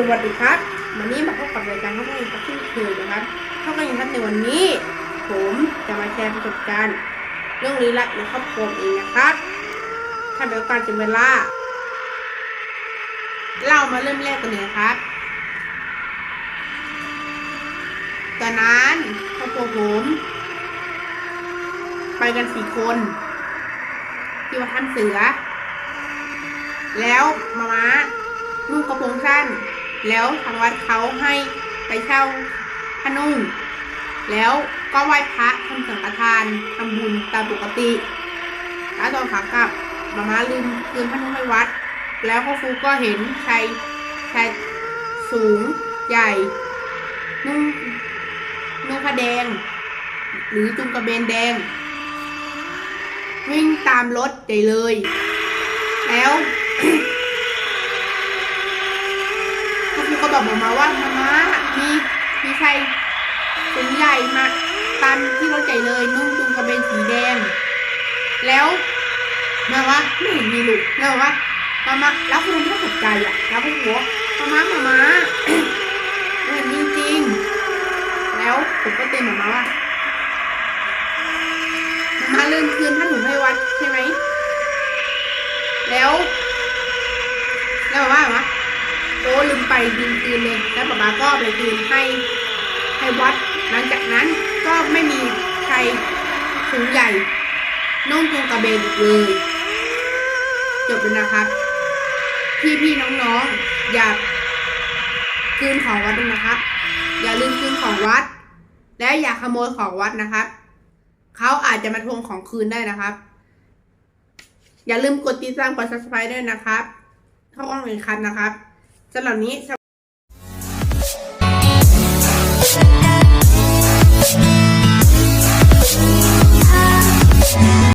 สวัสดีครับ วันนี้มาพบกับรายการท่องเที่ยวกับที่เคยนะครับท่องเที่ยวครับในวันนี้ ผมจะมาแชร์ประสบการณ์ เรื่องลี้ลับในครอบครัวเองนะครับ ถ้าเป็นการเสียเวลาเรามาเริ่มแรกกันเลยครับ ตอนนั้นครอบครัวผม ไปกันสี่คน ที่วัดถ้ำเสือ แล้วมาม้านุ่งกระโปรงสั้น แล้วทางวัดเขาให้ไปเช่าผ้านุ่ง แล้วก็ไหว้พระทำสังฆทานทำบุญตามปกติแล้วตอนขากลับมาม่าลืมคืนผ้านุ่งให้วัด แล้วพ่อครูก็เห็นชายชายสูงใหญ่ นุ่งนุ่งผ้าแดง หรือจุงกระเบนแดง วิ่งตามรถใหญ่เลย แล้ว ก็ครูก็บอกหมามาว่ามามามีมีใครสูงใหญ่มาตามที่รถใหญ่เลยนุ่งจุงกระเบนสีแดง แล้วมาว่าไม่เห็นมีลูกแล้วว่ามามาแล้วคุณไม่ต้ตกใจอะแล้วคุณบอกว่ามามามามาไม่เห็นจริงๆแล้วผมก็เตือนหมามาว่ามาลืมคืนท่านหนูให้วัดใช่ไหมแล้ว แล้วว่าไงวะโอ้ลืมไปลืมคืนเลยแล้วป๊าป๊าก็ไปคืนให้ให้วัด หลังจากนั้นก็ไม่มีใครสูงใหญ่นุ่งจุงกระเบนอีกเลย จบแล้วนะครับ พี่พี่น้องๆอย่าคืนของวัดนะครับ อย่าลืมคืนของวัด และอย่าขโมยของวัดนะครับเขาอาจจะมาทวงของคืนได้นะครับ อย่าลืมกดติดตามกด subscribe ด้วยนะครับท่องอีกครั้งนะครับ สำหรับนี้ส